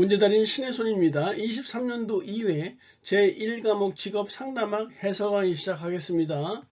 문제달인 신의 손입니다. 23년도 2회 제1과목 직업 상담학 해석하기 시작하겠습니다.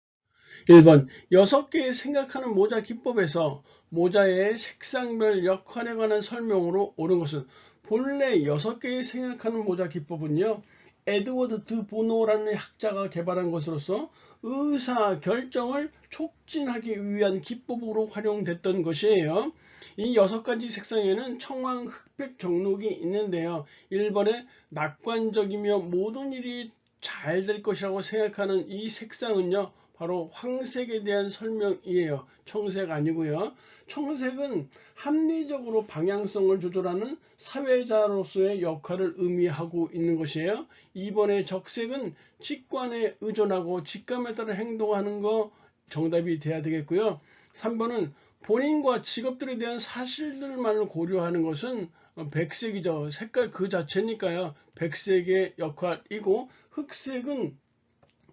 1번 6개의 생각하는 모자 기법에서 모자의 색상별 역할에 관한 설명으로 옳은 것은 본래 6개의 생각하는 모자 기법은요. 에드워드 드 보노라는 학자가 개발한 것으로서 의사 결정을 촉진하기 위한 기법으로 활용됐던 것이에요. 이 여섯 가지 색상에는 청황, 흑백, 정록이 있는데요. 1번에 낙관적이며 모든 일이 잘 될 것이라고 생각하는 이 색상은요. 바로 황색에 대한 설명이에요. 청색 아니고요. 청색은 합리적으로 방향성을 조절하는 사회자로서의 역할을 의미하고 있는 것이에요. 2번의 적색은 직관에 의존하고 직감에 따라 행동하는 거 정답이 돼야 되겠고요. 3번은 본인과 직업들에 대한 사실들만을 고려하는 것은 백색이죠. 색깔 그 자체니까요. 백색의 역할이고 흑색은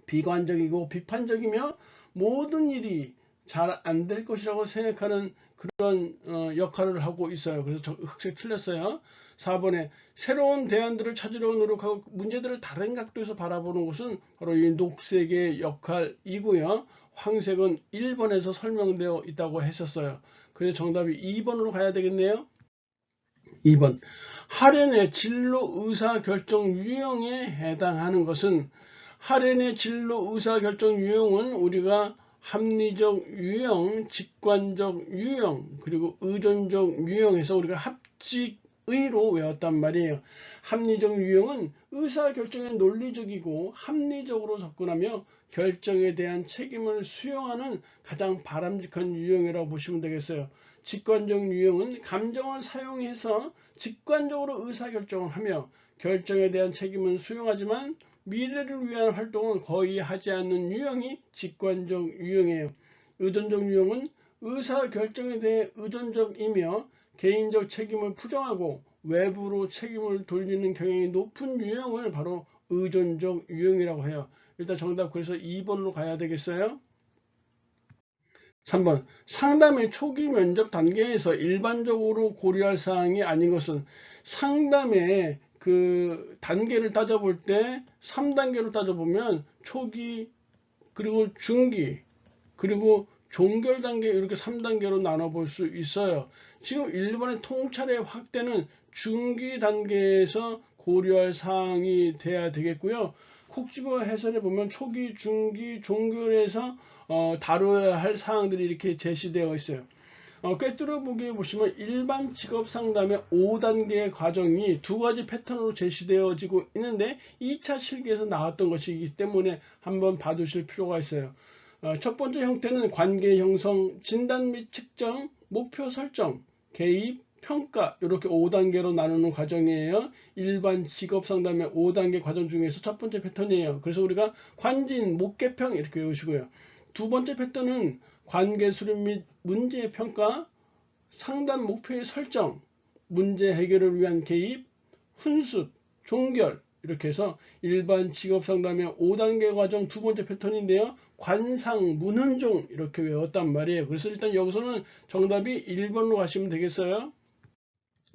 비관적이고 비판적이며 모든 일이 잘 안 될 것이라고 생각하는 그런 역할을 하고 있어요. 그래서 흑색 틀렸어요. 4번에 새로운 대안들을 찾으려고 노력하고 문제들을 다른 각도에서 바라보는 것은 바로 이 녹색의 역할이고요. 황색은 1번에서 설명되어 있다고 했었어요. 그래서 정답이 2번으로 가야 되겠네요. 2번 하련의 진로 의사결정 유형에 해당하는 것은 하련의 진로 의사결정 유형은 우리가 합리적 유형, 직관적 유형, 그리고 의존적 유형에서 우리가 합직의로 외웠단 말이에요. 합리적 유형은 의사결정에 논리적이고 합리적으로 접근하며 결정에 대한 책임을 수용하는 가장 바람직한 유형이라고 보시면 되겠어요. 직관적 유형은 감정을 사용해서 직관적으로 의사결정을 하며 결정에 대한 책임은 수용하지만 미래를 위한 활동은 거의 하지 않는 유형이 직관적 유형이에요. 의존적 유형은 의사 결정에 대해 의존적이며 개인적 책임을 부정하고 외부로 책임을 돌리는 경향이 높은 유형을 바로 의존적 유형이라고 해요. 일단 정답 그래서 2번으로 가야 되겠어요. 3번 상담의 초기 면접 단계에서 일반적으로 고려할 사항이 아닌 것은 상담의 그 단계를 따져볼 때 3단계로 따져보면 초기 그리고 중기 그리고 종결 단계 이렇게 3단계로 나눠볼 수 있어요. 지금 일본의 통찰의 확대는 중기 단계에서 고려할 사항이 돼야 되겠고요. 콕 집어 해설해 보면 초기, 중기, 종결에서 어, 다뤄야 할 사항들이 이렇게 제시되어 있어요. 어, 꿰뚫어 보기에 보시면 일반 직업 상담의 5단계 과정이 두 가지 패턴으로 제시되어지고 있는데 2차 실기에서 나왔던 것이기 때문에 한번 봐두실 필요가 있어요. 어, 첫 번째 형태는 관계 형성, 진단 및 측정, 목표 설정, 개입, 평가 이렇게 5단계로 나누는 과정이에요. 일반 직업 상담의 5단계 과정 중에서 첫 번째 패턴이에요. 그래서 우리가 관진, 목계평 이렇게 외우시고요. 두 번째 패턴은 관계 수립 및 문제 평가, 상담 목표의 설정, 문제 해결을 위한 개입, 훈습, 종결 이렇게 해서 일반 직업 상담의 5단계 과정 두 번째 패턴인데요. 관상, 문헌종 이렇게 외웠단 말이에요. 그래서 일단 여기서는 정답이 1번으로 가시면 되겠어요.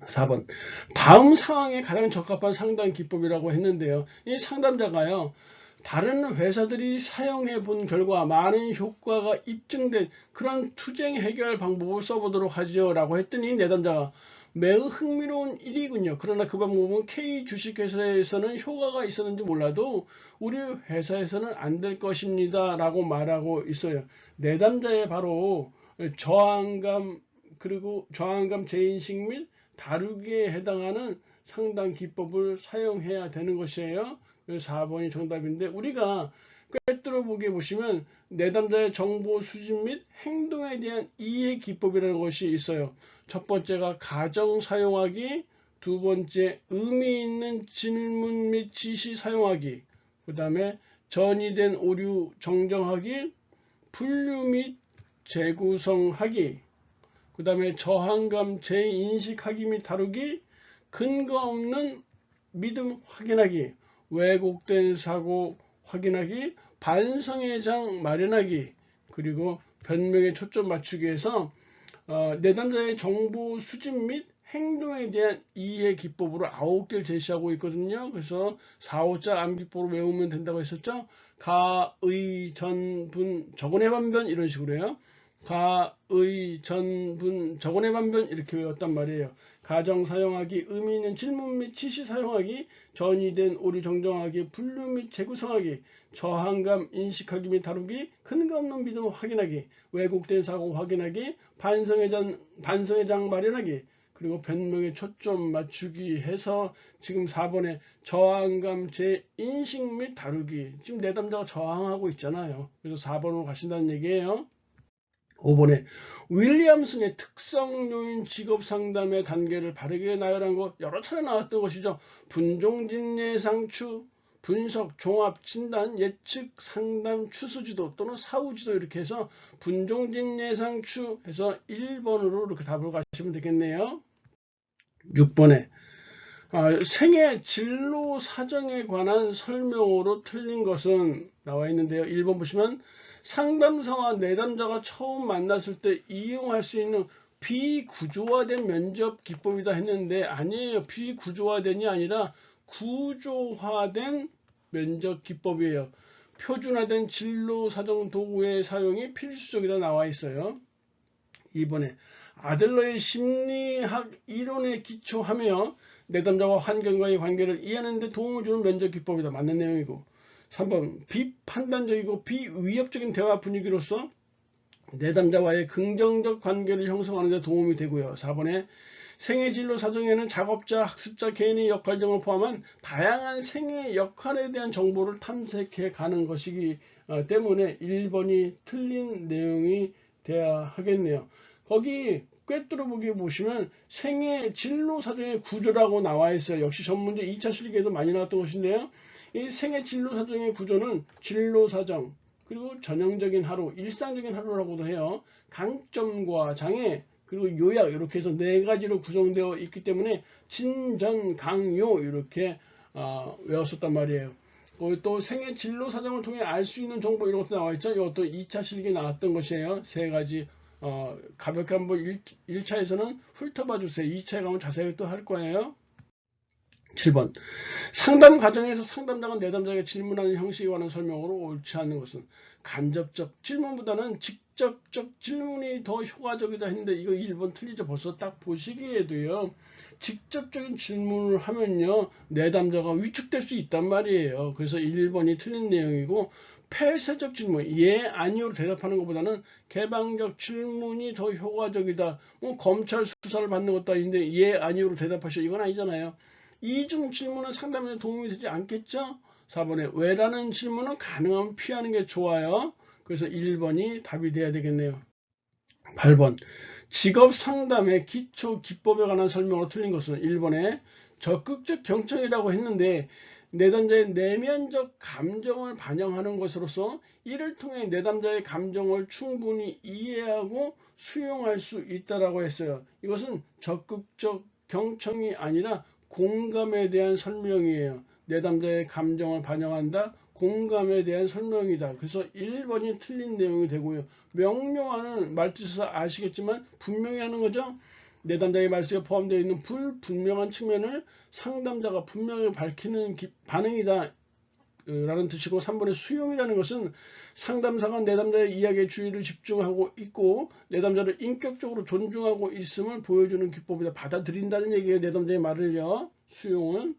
4번 다음 상황에 가장 적합한 상담 기법이라고 했는데요. 이 상담자가요. 다른 회사들이 사용해 본 결과 많은 효과가 입증된 그런 투쟁 해결 방법을 써보도록 하죠 라고 했더니 내담자가 매우 흥미로운 일이군요. 그러나 그 방법은 K 주식회사에서는 효과가 있었는지 몰라도 우리 회사에서는 안 될 것입니다. 라고 말하고 있어요. 내담자의 바로 저항감 그리고 저항감 재인식 및 다루기에 해당하는 상당 기법을 사용해야 되는 것이에요. 4번이 정답인데 우리가 꿰뚫어 보게 보시면 내담자의 정보 수집 및 행동에 대한 이해 기법이라는 것이 있어요. 첫 번째가 가정 사용하기, 두 번째 의미 있는 질문 및 지시 사용하기, 그 다음에 전이된 오류 정정하기, 분류 및 재구성하기, 그 다음에 저항감 재인식하기 및 다루기, 근거 없는 믿음 확인하기, 왜곡된 사고 확인하기, 반성의 장 마련하기, 그리고 변명에 초점 맞추기 위해서 어, 내담자의 정보 수집 및 행동에 대한 이해 기법으로 아홉 개를 제시하고 있거든요. 그래서 4, 5자 암기법으로 외우면 된다고 했었죠. 가, 의, 전, 분, 적은의 반변 이런 식으로 해요. 가, 의, 전, 분, 적은의 반변 이렇게 외웠단 말이에요. 가정 사용하기, 의미 있는 질문 및 지시 사용하기, 전이된 오류 정정하기, 분류 및 재구성하기, 저항감 인식하기 및 다루기, 근거 없는 믿음 확인하기, 왜곡된 사고 확인하기, 반성의 장, 반성의 장 마련하기, 그리고 변명에 초점 맞추기 해서 지금 4번에 저항감 재인식 및 다루기 지금 내담자가 저항하고 있잖아요. 그래서 4번으로 가신다는 얘기예요. 5번에 윌리엄슨의 특성 요인 직업 상담의 단계를 바르게 나열한 거 여러 차례 나왔던 것이죠. 분종진 예상추, 분석, 종합, 진단, 예측, 상담, 추수지도 또는 사후지도 이렇게 해서 분종진 예상추 해서 1번으로 이렇게 답을 가시면 되겠네요. 6번에 아, 생애 진로 사정에 관한 설명으로 틀린 것은 나와 있는데요. 1번 보시면 상담사와 내담자가 처음 만났을 때 이용할 수 있는 비구조화된 면접 기법이다 했는데 아니에요. 비구조화된이 아니라 구조화된 면접 기법이에요. 표준화된 진로 사정 도구의 사용이 필수적이다 나와 있어요. 2번에 아들러의 심리학 이론에 기초하며 내담자와 환경과의 관계를 이해하는 데 도움을 주는 면접 기법이다. 맞는 내용이고 3번 비판단적이고 비위협적인 대화 분위기로서 내담자와의 긍정적 관계를 형성하는 데 도움이 되고요. 4번에 생애 진로 사정에는 작업자, 학습자, 개인의 역할 등을 포함한 다양한 생애 역할에 대한 정보를 탐색해 가는 것이기 어, 때문에 1번이 틀린 내용이 돼야 하겠네요. 거기 꿰뚫어 보기 보시면 생애 진로 사정의 구조라고 나와 있어요. 역시 전문제 2차 실기에도 많이 나왔던 것인데요. 이 생애 진로 사정의 구조는 진로 사정 그리고 전형적인 하루, 일상적인 하루라고도 해요. 강점과 장애 그리고 요약 이렇게 해서 네 가지로 구성되어 있기 때문에 진전 강요 이렇게 어, 외웠었단 말이에요. 또 생애 진로 사정을 통해 알 수 있는 정보 이런 것도 나와 있죠. 이것도 2차 실기에 나왔던 것이에요. 세 가지 어, 가볍게 한번 1, 차에서는 훑어봐 주세요. 2차에 가면 자세히 또 할 거예요. 7번 상담 과정에서 상담자가 내담자에게 질문하는 형식에 관한 설명으로 옳지 않는 것은 간접적 질문보다는 직접적 질문이 더 효과적이다 했는데 이거 1번 틀리죠. 벌써 딱 보시기에도요. 직접적인 질문을 하면요. 내담자가 위축될 수 있단 말이에요. 그래서 1번이 틀린 내용이고 폐쇄적 질문, 예, 아니오로 대답하는 것보다는 개방적 질문이 더 효과적이다. 뭐 검찰 수사를 받는 것도 아닌데 예, 아니오로 대답하셔. 이건 아니잖아요. 이중 질문은 상담에 도움이 되지 않겠죠? 4번에 왜라는 질문은 가능하면 피하는 게 좋아요. 그래서 1번이 답이 돼야 되겠네요. 8번 직업 상담의 기초 기법에 관한 설명으로 틀린 것은 1번에 적극적 경청이라고 했는데 내담자의 내면적 감정을 반영하는 것으로서 이를 통해 내담자의 감정을 충분히 이해하고 수용할 수 있다라고 했어요. 이것은 적극적 경청이 아니라 공감에 대한 설명이에요. 내담자의 감정을 반영한다. 공감에 대한 설명이다. 그래서 1번이 틀린 내용이 되고요. 명료하는 말뜻에서 아시겠지만 분명히 하는 거죠. 내담자의 말씀에 포함되어 있는 불분명한 측면을 상담자가 분명히 밝히는 기, 반응이다. 라는 뜻이고 3번의 수용이라는 것은 상담사가 내담자의 이야기에 주의를 집중하고 있고 내담자를 인격적으로 존중하고 있음을 보여주는 기법이다. 받아들인다는 얘기예요. 내담자의 말을요. 수용은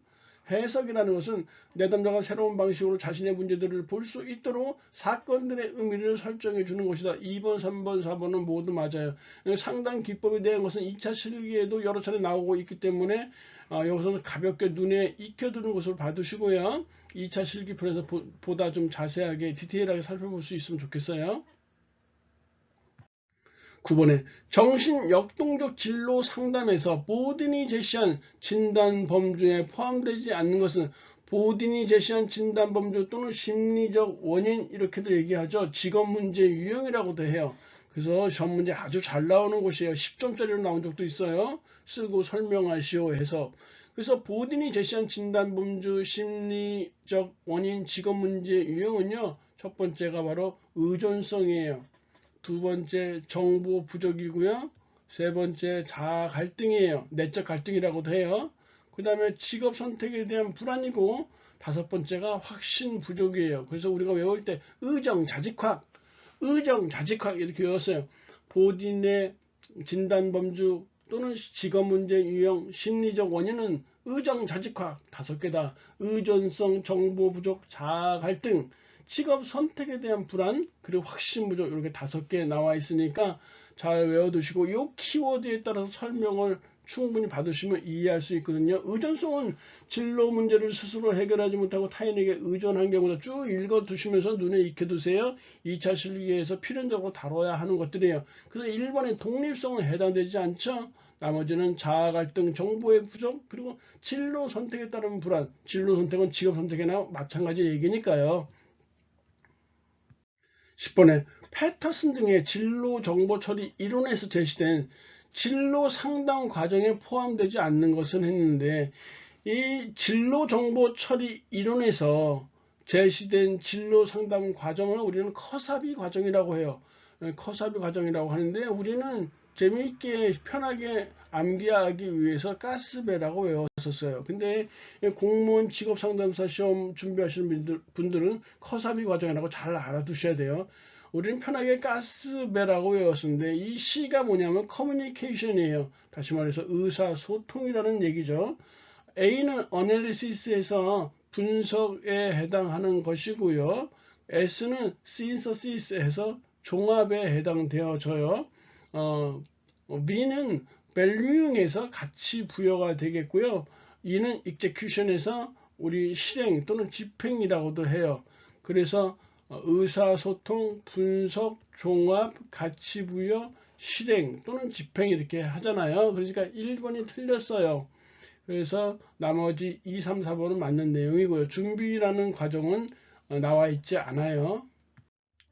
해석이라는 것은 내담자가 새로운 방식으로 자신의 문제들을 볼 수 있도록 사건들의 의미를 설정해 주는 것이다. 2번, 3번, 4번은 모두 맞아요. 상당 기법에 대한 것은 2차 실기에도 여러 차례 나오고 있기 때문에 어, 여기서는 가볍게 눈에 익혀두는 것으로 봐두시고요. 2차 실기편에서 보, 보다 좀 자세하게 디테일하게 살펴볼 수 있으면 좋겠어요. 9번에 정신 역동적 진로 상담에서 보딘이 제시한 진단 범주에 포함되지 않는 것은 보딘이 제시한 진단 범주 또는 심리적 원인 이렇게도 얘기하죠. 직업 문제 유형이라고도 해요. 그래서 시험 문제 아주 잘 나오는 곳이에요. 10점짜리로 나온 적도 있어요. 쓰고 설명하시오 해서 그래서 보딘이 제시한 진단 범주 심리적 원인 직업 문제 유형은요. 첫 번째가 바로 의존성이에요. 두 번째 정보 부족이고요. 세 번째 자아 갈등이에요. 내적 갈등이라고도 해요. 그 다음에 직업 선택에 대한 불안이고 다섯 번째가 확신 부족이에요. 그래서 우리가 외울 때 의정 자직학, 의정 자직학 이렇게 외웠어요. 보딘의 진단 범주 또는 직업 문제 유형 심리적 원인은 의정 자직학 다섯 개다. 의존성 정보 부족 자아 갈등 직업 선택에 대한 불안 그리고 확신 부족 이렇게 다섯 개 나와 있으니까 잘 외워두시고 이 키워드에 따라서 설명을 충분히 받으시면 이해할 수 있거든요. 의존성은 진로 문제를 스스로 해결하지 못하고 타인에게 의존한 경우다 쭉 읽어두시면서 눈에 익혀두세요. 2차 실기에서 필연적으로 다뤄야 하는 것들이에요. 그래서 1번의 독립성은 해당되지 않죠. 나머지는 자아 갈등, 정보의 부족, 그리고 진로 선택에 따른 불안. 진로 선택은 직업 선택이나 마찬가지 얘기니까요. 10번에 패터슨 등의 진로 정보 처리 이론에서 제시된 진로 상담 과정에 포함되지 않는 것은 했는데 이 진로 정보 처리 이론에서 제시된 진로 상담 과정을 우리는 커사비 과정이라고 해요. 커사비 과정이라고 하는데 우리는 재미있게 편하게 암기하기 위해서 가스배라고 외웠었어요. 근데 공무원 직업상담사 시험 준비하시는 분들, 분들은 커사비 과정이라고 잘 알아두셔야 돼요. 우리는 편하게 가스배라고 외웠었는데 이 C가 뭐냐면 커뮤니케이션이에요. 다시 말해서 의사소통이라는 얘기죠. A는 어널리시스에서 분석에 해당하는 것이고요. S는 synthesis에서 종합에 해당되어져요. 어, B는 valuing에서 가치 부여가 되겠고요. E는 execution에서 우리 실행 또는 집행이라고도 해요. 그래서 의사소통, 분석, 종합, 가치 부여, 실행 또는 집행 이렇게 하잖아요. 그러니까 1번이 틀렸어요. 그래서 나머지 2, 3, 4번은 맞는 내용이고요. 준비라는 과정은 나와 있지 않아요.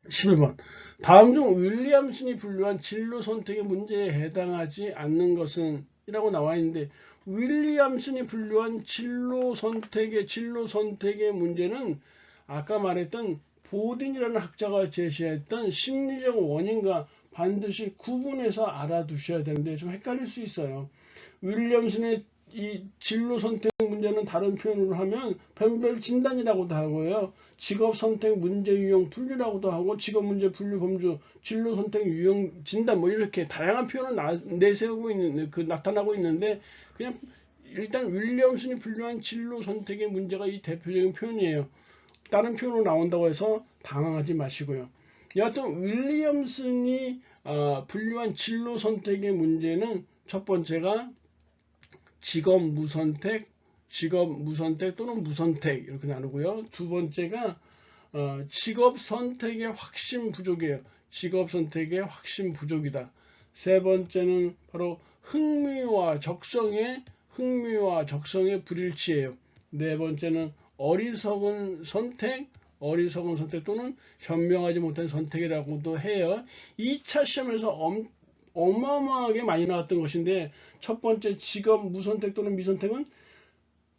11번. 다음 중 윌리엄슨이 분류한 진로 선택의 문제에 해당하지 않는 것은 이라고 나와 있는데 윌리엄슨이 분류한 진로 선택의 진로 선택의 문제는 아까 말했던 보딘이라는 학자가 제시했던 심리적 원인과 반드시 구분해서 알아두셔야 되는데 좀 헷갈릴 수 있어요. 윌리엄슨의 이 진로 선택 문제는 다른 표현으로 하면 변별 진단이라고도 하고요. 직업 선택 문제 유형 분류라고도 하고 직업 문제 분류 범주 진로 선택 유형 진단 뭐 이렇게 다양한 표현을 나, 내세우고 있는 그 나타나고 있는데 그냥 일단 윌리엄슨이 분류한 진로 선택의 문제가 이 대표적인 표현이에요. 다른 표현으로 나온다고 해서 당황하지 마시고요. 여하튼 윌리엄슨이 어, 분류한 진로 선택의 문제는 첫 번째가 직업 무선택, 직업 무선택 또는 무선택 이렇게 나누고요. 두 번째가 어, 직업 선택의 확신 부족이에요. 직업 선택의 확신 부족이다. 세 번째는 바로 흥미와 적성의 흥미와 적성의 불일치예요. 네 번째는 어리석은 선택, 어리석은 선택 또는 현명하지 못한 선택이라고도 해요. 2차 시험에서 엄, 어마어마하게 많이 나왔던 것인데 첫 번째 직업 무선택 또는 미선택은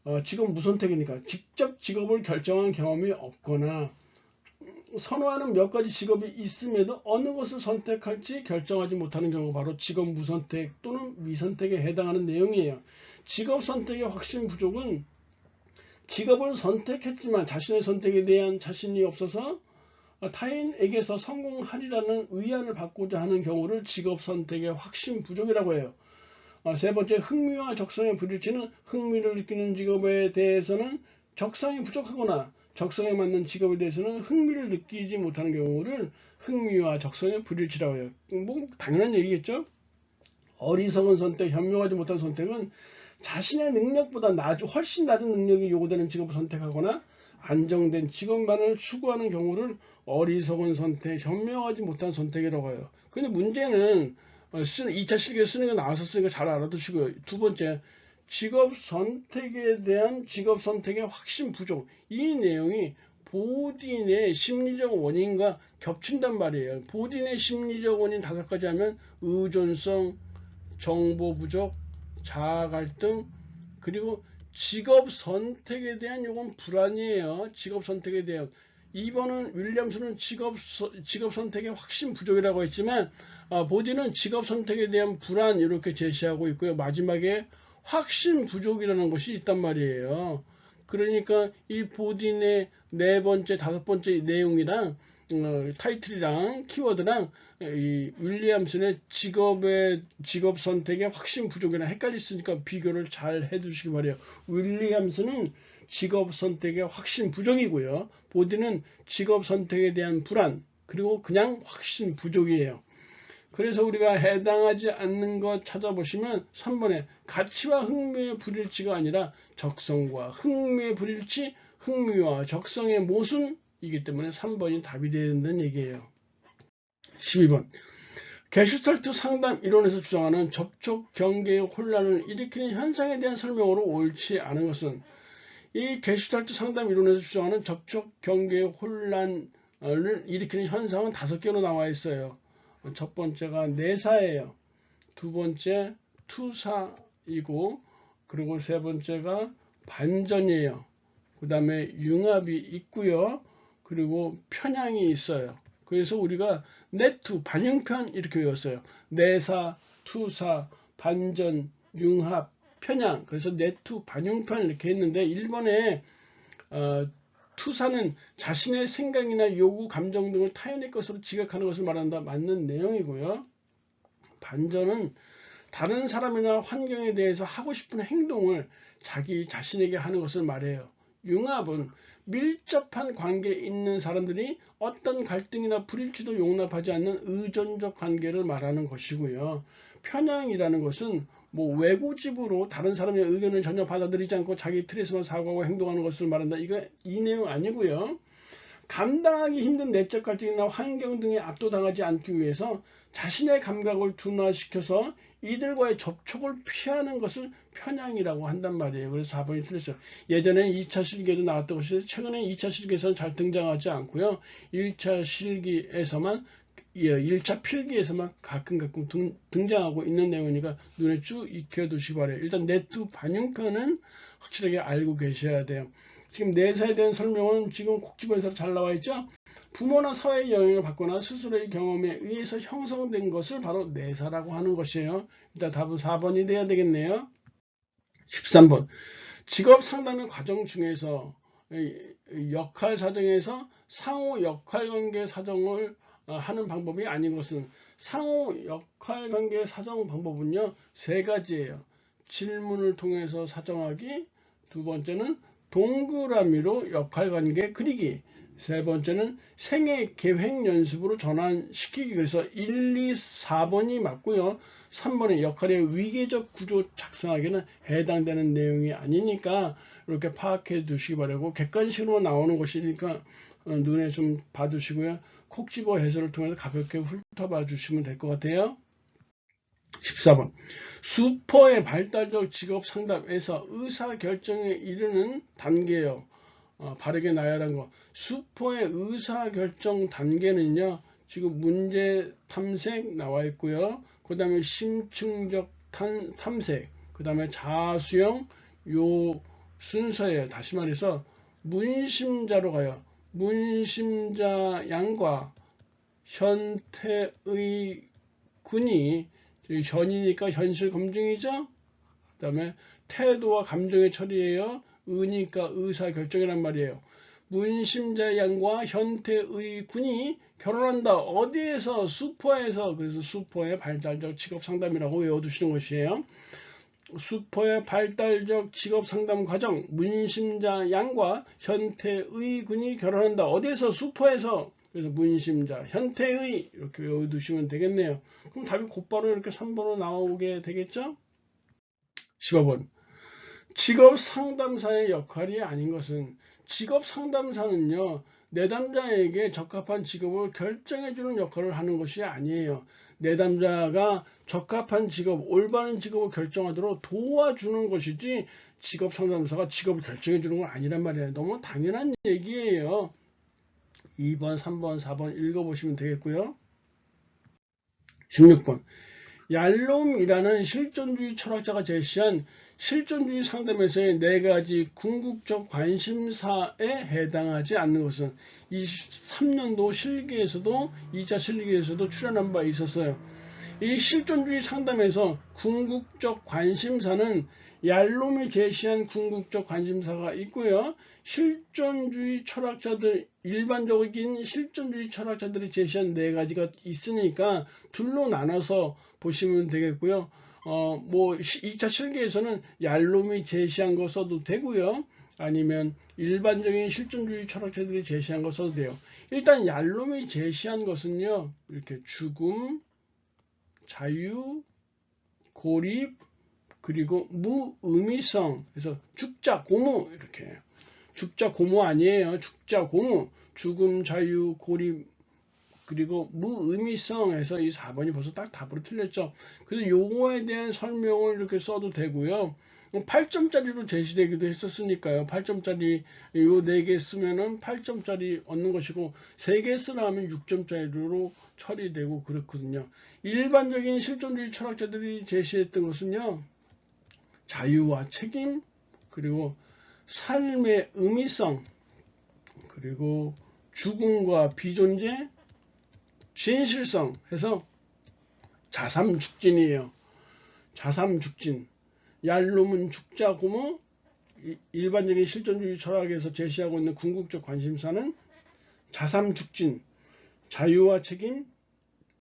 어, 직업 무선택이니까 직접 직업을 결정한 경험이 없거나 선호하는 몇 가지 직업이 있음에도 어느 것을 선택할지 결정하지 못하는 경우 바로 직업 무선택 또는 미선택에 해당하는 내용이에요. 직업 선택의 확신 부족은 직업을 선택했지만 자신의 선택에 대한 자신이 없어서 타인에게서 성공하리라는 의안을 받고자 하는 경우를 직업 선택의 확신 부족이라고 해요. 어, 세 번째, 흥미와 적성의 불일치는 흥미를 느끼는 직업에 대해서는 적성이 부족하거나 적성에 맞는 직업에 대해서는 흥미를 느끼지 못하는 경우를 흥미와 적성의 불일치라고 해요. 뭐 당연한 얘기겠죠? 어리석은 선택, 현명하지 못한 선택은 자신의 능력보다 낮, 훨씬 낮은 능력이 요구되는 직업을 선택하거나 안정된 직업만을 추구하는 경우를 어리석은 선택, 현명하지 못한 선택이라고 해요. 근데 문제는 2차 어, 실기에 쓰는 게 나왔었으니까 잘 알아두시고요. 두 번째, 직업 선택에 대한 직업 선택의 확신 부족. 이 내용이 보딘의 심리적 원인과 겹친단 말이에요. 보딘의 심리적 원인 다섯 가지 하면 의존성, 정보 부족, 자아 갈등, 그리고 직업 선택에 대한 요건 불안이에요. 직업 선택에 대한. 2번은 윌리엄스는 직업, 직업 선택의 확신 부족이라고 했지만 아, 보디는 직업 선택에 대한 불안 이렇게 제시하고 있고요. 마지막에 확신 부족이라는 것이 있단 말이에요. 그러니까 이 보딘의 네 번째, 다섯 번째 내용이랑 어, 타이틀이랑 키워드랑 이 윌리엄슨의 직업의 직업 선택의 확신 부족이랑 헷갈렸으니까 비교를 잘 해두시기 바래요. 윌리엄슨은 직업 선택의 확신 부족이고요. 보디는 직업 선택에 대한 불안 그리고 그냥 확신 부족이에요. 그래서 우리가 해당하지 않는 것 찾아보시면 3번에 가치와 흥미의 불일치가 아니라 적성과 흥미의 불일치, 흥미와 적성의 모순이기 때문에 3번이 답이 된다는 얘기예요. 12번 게슈탈트 상담 이론에서 주장하는 접촉 경계의 혼란을 일으키는 현상에 대한 설명으로 옳지 않은 것은 이 게슈탈트 상담 이론에서 주장하는 접촉 경계의 혼란을 일으키는 현상은 다섯 개로 나와 있어요. 첫 번째가 내사예요. 두 번째 투사이고 그리고 세 번째가 반전이에요. 그 다음에 융합이 있고요. 그리고 편향이 있어요. 그래서 우리가 내투 반영편 이렇게 외웠어요. 내사, 투사, 반전, 융합, 편향. 그래서 내투 반영편 이렇게 했는데 1번에 어, 투사는 자신의 생각이나 요구, 감정 등을 타인의 것으로 지각하는 것을 말한다. 맞는 내용이고요. 반전은 다른 사람이나 환경에 대해서 하고 싶은 행동을 자기 자신에게 하는 것을 말해요. 융합은 밀접한 관계에 있는 사람들이 어떤 갈등이나 불일치도 용납하지 않는 의존적 관계를 말하는 것이고요. 편향이라는 것은 뭐 외고집으로 다른 사람의 의견을 전혀 받아들이지 않고 자기 틀에서만 사고하고 행동하는 것을 말한다. 이거 이 내용 아니고요. 감당하기 힘든 내적 갈등이나 환경 등에 압도당하지 않기 위해서 자신의 감각을 둔화시켜서 이들과의 접촉을 피하는 것을 편향이라고 한단 말이에요. 그래서 4번이 틀렸어요. 예전에 2차 실기에도 나왔던 것이 최근에 2차 실기에서는 잘 등장하지 않고요. 1차 실기에서만 1차 예, 필기에서만 가끔 가끔 등, 장하고 있는 내용이니까 눈에 쭉 익혀두시기 바래요. 일단 네트 반영편은 확실하게 알고 계셔야 돼요. 지금 내사에 대한 설명은 지금 콕집에서 잘 나와 있죠? 부모나 사회의 영향을 받거나 스스로의 경험에 의해서 형성된 것을 바로 내사라고 하는 것이에요. 일단 답은 4번이 돼야 되겠네요. 13번. 직업 상담의 과정 중에서 역할 사정에서 상호 역할 관계 사정을 어, 하는 방법이 아닌 것은 상호 역할 관계 사정 방법은요 세 가지예요. 질문을 통해서 사정하기, 두 번째는 동그라미로 역할 관계 그리기, 세 번째는 생애 계획 연습으로 전환시키기 그래서 1, 2, 4번이 맞고요. 3번의 역할의 위계적 구조 작성하기는 해당되는 내용이 아니니까 이렇게 파악해 두시기 바라고 객관식으로 나오는 것이니까 어, 눈에 좀 봐두시고요. 콕 집어 해설을 통해서 가볍게 훑어봐 주시면 될 것 같아요. 14번 수퍼의 발달적 직업 상담에서 의사결정에 이르는 단계요. 어, 바르게 나열한 거. 수퍼의 의사결정 단계는요. 지금 문제 탐색 나와 있고요. 그 다음에 심층적 탐, 탐색, 그 다음에 자수형 요 순서예요. 다시 말해서 문심자로 가요. 문심자 양과 현태의 군이 현이니까 현실 검증이죠. 그 다음에 태도와 감정의 처리예요. 의니까 의사 결정이란 말이에요. 문심자 양과 현태의 군이 결혼한다. 어디에서? 수퍼에서. 그래서 수퍼의 발달적 직업 상담이라고 외워두시는 것이에요. 수퍼의 발달적 직업 상담 과정, 문심자 양과 현태의 군이 결혼한다. 어디에서? 수퍼에서. 그래서 문심자, 현태의 이렇게 외워두시면 되겠네요. 그럼 답이 곧바로 이렇게 3번으로 나오게 되겠죠? 15번. 직업 상담사의 역할이 아닌 것은 직업 상담사는요. 내담자에게 적합한 직업을 결정해주는 역할을 하는 것이 아니에요. 내담자가 적합한 직업, 올바른 직업을 결정하도록 도와주는 것이지 직업 상담사가 직업을 결정해 주는 건 아니란 말이에요. 너무 당연한 얘기예요. 2번, 3번, 4번 읽어보시면 되겠고요. 16번. 얄롬이라는 실존주의 철학자가 제시한 실존주의 상담에서의 네 가지 궁극적 관심사에 해당하지 않는 것은 23년도 실기에서도 2차 실기에서도 출연한 바 있었어요. 이 실존주의 상담에서 궁극적 관심사는 얄롬이 제시한 궁극적 관심사가 있고요. 실존주의 철학자들 일반적인 실존주의 철학자들이 제시한 네 가지가 있으니까 둘로 나눠서 보시면 되겠고요. 어, 뭐 2차 실기에서는 얄롬이 제시한 거 써도 되고요. 아니면 일반적인 실존주의 철학자들이 제시한 거 써도 돼요. 일단 얄롬이 제시한 것은요. 이렇게 죽음, 자유, 고립, 그리고 무의미성. 그래서 죽자 고무 이렇게 죽자 고무 아니에요. 죽자 고무. 죽음, 자유, 고립, 그리고 무의미성에서 이 4번이 벌써 딱 답으로 틀렸죠. 그래서 요거에 대한 설명을 이렇게 써도 되고요. 8점짜리로 제시되기도 했었으니까요. 8점짜리 요 4개 쓰면은 8점짜리 얻는 것이고 3개 쓰라면 6점짜리로 처리되고 그렇거든요. 일반적인 실존주의 철학자들이 제시했던 것은요. 자유와 책임 그리고 삶의 의미성 그리고 죽음과 비존재 진실성 해서 자삼죽진이에요. 자삼죽진 얄롬은 죽자 고모 일반적인 실존주의 철학에서 제시하고 있는 궁극적 관심사는 자삼죽진 자유와 책임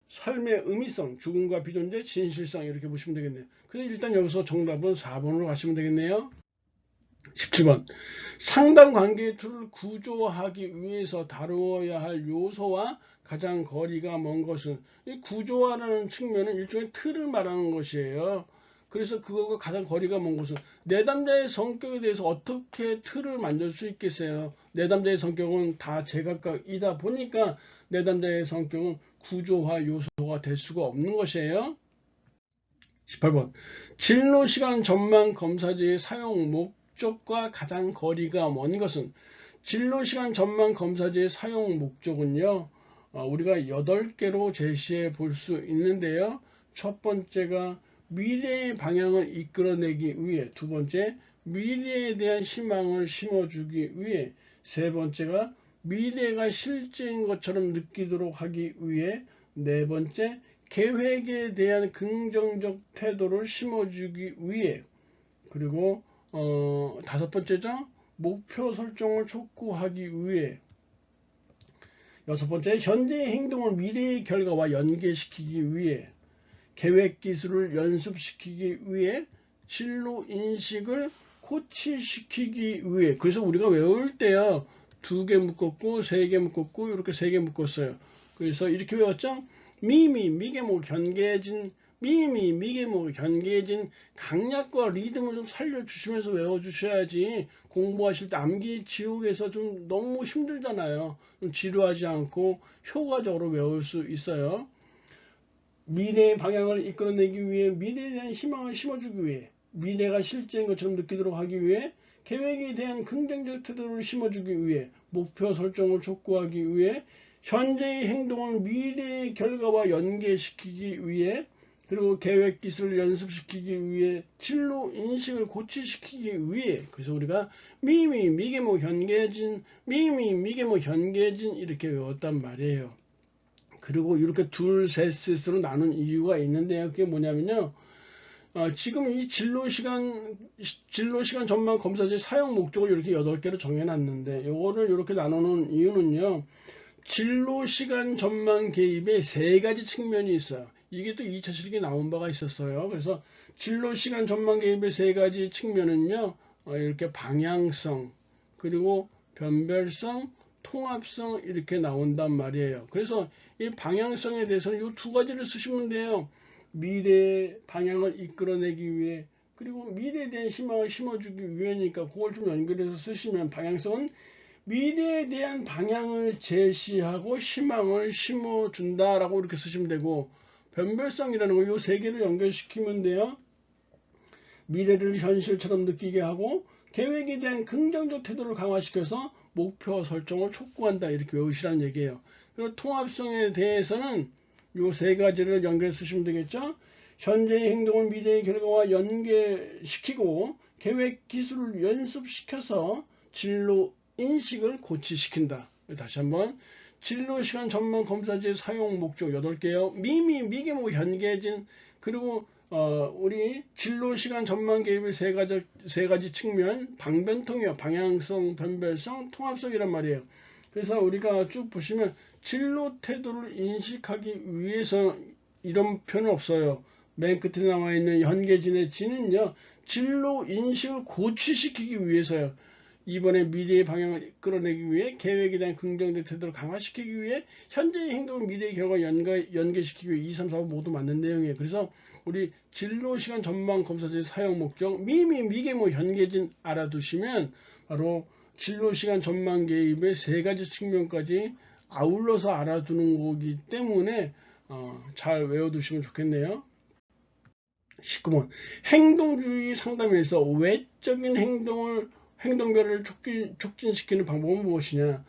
삶의 의미성 죽음과 비존재 진실성 이렇게 보시면 되겠네요. 그래서 일단 여기서 정답은 4번으로 가시면 되겠네요. 17번 상담 관계의 틀을 구조화하기 위해서 다루어야 할 요소와 가장 거리가 먼 것은 이 구조화라는 측면은 일종의 틀을 말하는 것이에요. 그래서 그거가 가장 거리가 먼 것은 내담자의 성격에 대해서 어떻게 틀을 만들 수 있겠어요? 내담자의 성격은 다 제각각이다 보니까 내담자의 성격은 구조화 요소가 될 수가 없는 것이에요. 18번 진로 시간 전망 검사지의 사용 목 적과 가장 거리가 먼 것은 진로 시간 전망 검사지의 사용 목적은요. 어, 우리가 8개로 제시해 볼 수 있는데요. 첫 번째가 미래의 방향을 이끌어내기 위해 두 번째 미래에 대한 희망을 심어주기 위해 세 번째가 미래가 실제인 것처럼 느끼도록 하기 위해 네 번째 계획에 대한 긍정적 태도를 심어주기 위해 그리고 어, 다섯 번째죠 목표 설정을 촉구하기 위해 여섯 번째 현재의 행동을 미래의 결과와 연계시키기 위해 계획 기술을 연습시키기 위해 진로 인식을 코치시키기 위해. 그래서 우리가 외울 때요 두 개 묶었고 세 개 묶었고 이렇게 세 개 묶었어요. 그래서 이렇게 외웠죠? 미미 미개모 견계진 미미 미개모 견계진 강약과 리듬을 좀 살려주시면서 외워주셔야지 공부하실 때 암기 지옥에서 좀 너무 힘들잖아요. 좀 지루하지 않고 효과적으로 외울 수 있어요. 미래의 방향을 이끌어내기 위해 미래에 대한 희망을 심어주기 위해 미래가 실제인 것처럼 느끼도록 하기 위해 계획에 대한 긍정적 태도를 심어주기 위해 목표 설정을 촉구하기 위해 현재의 행동을 미래의 결과와 연계시키기 위해 그리고 계획 기술을 연습시키기 위해 진로 인식을 고치시키기 위해 그래서 우리가 미미 미개모 현계진 미미 미개모 현계진 이렇게 외웠단 말이에요. 그리고 이렇게 둘, 셋, 셋으로 나눈 이유가 있는데요. 그게 뭐냐면요. 어, 지금 이 진로 시간, 진로 시간 전망 검사제 사용 목적을 이렇게 8개로 정해놨는데, 요거를 이렇게 나누는 이유는요. 진로 시간 전망 개입에 세 가지 측면이 있어요. 이게 또 2차 실기에 나온 바가 있었어요. 그래서 진로 시간 전망 개입의 세 가지 측면은요. 어, 이렇게 방향성, 그리고 변별성, 통합성 이렇게 나온단 말이에요. 그래서 이 방향성에 대해서는 이 두 가지를 쓰시면 돼요. 미래의 방향을 이끌어내기 위해 그리고 미래에 대한 희망을 심어주기 위해니까 그걸 좀 연결해서 쓰시면 방향성은 미래에 대한 방향을 제시하고 희망을 심어준다라고 이렇게 쓰시면 되고 변별성이라는 거 이 세 개를 연결시키면 돼요. 미래를 현실처럼 느끼게 하고 계획에 대한 긍정적 태도를 강화시켜서 목표 설정을 촉구한다 이렇게 외우시라는 얘기예요. 그리고 통합성에 대해서는 이 세 가지를 연결해 쓰시면 되겠죠. 현재의 행동을 미래의 결과와 연계시키고 계획 기술을 연습시켜서 진로 인식을 고치시킨다. 다시 한번 진로 시간 전문 검사지 사용 목적 8개요. 미미, 미개목, 현계진, 그리고 어, 우리 진로 시간 전망 개입의 세 가지, 세 가지 측면, 방변통이요. 방향성, 변별성, 통합성이란 말이에요. 그래서 우리가 쭉 보시면 진로 태도를 인식하기 위해서 이런 표는 없어요. 맨 끝에 나와 있는 현계진의 진은요, 진로 인식을 고취시키기 위해서요. 이번에 미래의 방향을 끌어내기 위해 계획에 대한 긍정적 태도를 강화시키기 위해 현재의 행동을 미래의 결과 연계, 연계시키기 위해 2, 3, 4, 5 모두 맞는 내용이에요. 그래서 우리 진로 시간 전망 검사제 사용 목적 미미 미개모 현계진 알아두시면 바로 진로 시간 전망 개입의 세 가지 측면까지 아울러서 알아두는 거기 때문에 어, 잘 외워두시면 좋겠네요. 19번 행동주의 상담에서 외적인 행동을 행동 변화를 촉진, 촉진시키는 방법은 무엇이냐?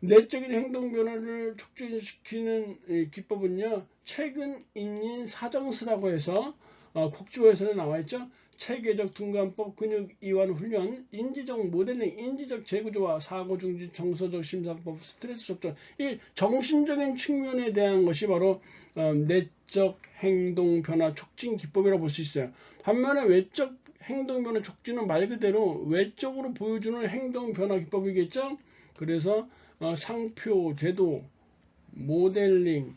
내적인 행동 변화를 촉진시키는 기법은요. 최근 인인 사정수라고 해서 어, 국지부에서는 나와 있죠. 체계적 둔관법, 근육 이완 훈련, 인지적 모델링, 인지적 재구조화, 사고 중지, 정서적 심사법, 스트레스 접전. 이 정신적인 측면에 대한 것이 바로 어, 내적 행동 변화 촉진 기법이라고 볼 수 있어요. 반면에 외적 행동 변화 촉진은 말 그대로 외적으로 보여주는 행동 변화 기법이겠죠. 그래서 어, 상표, 제도, 모델링,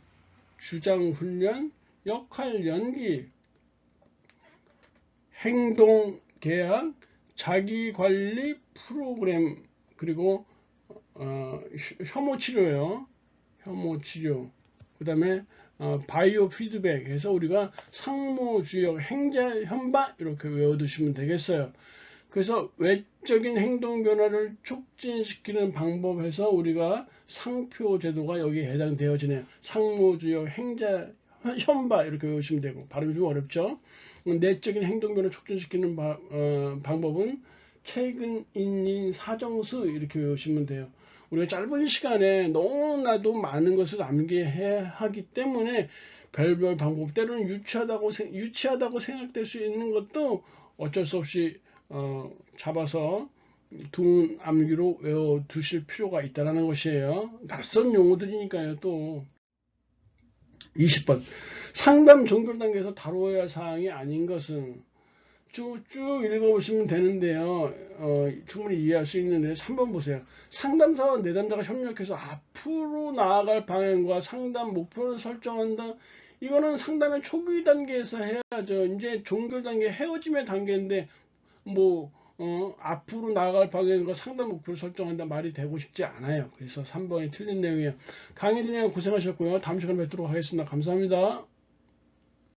주장 훈련, 역할 연기, 행동 계약, 자기 관리 프로그램 그리고 어, 혐오 치료요. 혐오 치료. 그다음에 어, 바이오 피드백 해서 우리가 상모 주역 행자 현바 이렇게 외워두시면 되겠어요. 그래서 외적인 행동 변화를 촉진시키는 방법에서 우리가 상표 제도가 여기에 해당되어지네요. 상모 주역 행자 현바 이렇게 외우시면 되고 발음이 좀 어렵죠. 내적인 행동 변화 촉진시키는 바, 어, 방법은 최근 인인 사정수 이렇게 외우시면 돼요. 우리가 짧은 시간에 너무나도 많은 것을 암기해야 하기 때문에 별별 방법 때로는 유치하다고 유치하다고 생각될 수 있는 것도 어쩔 수 없이 어, 잡아서 둔 암기로 외워 두실 필요가 있다는 것이에요. 낯선 용어들이니까요. 또 20번 상담 종결 단계에서 다뤄야 할 사항이 아닌 것은 쭉쭉 읽어보시면 되는데요. 어, 충분히 이해할 수 있는데 3번 보세요. 상담사와 내담자가 협력해서 앞으로 나아갈 방향과 상담 목표를 설정한다. 이거는 상담의 초기 단계에서 해야죠. 이제 종결 단계, 헤어짐의 단계인데 뭐 어, 앞으로 나아갈 방향과 상담 목표를 설정한다 말이 되고 싶지 않아요. 그래서 3번이 틀린 내용이에요. 강의 들으면 고생하셨고요. 다음 시간에 뵙도록 하겠습니다. 감사합니다.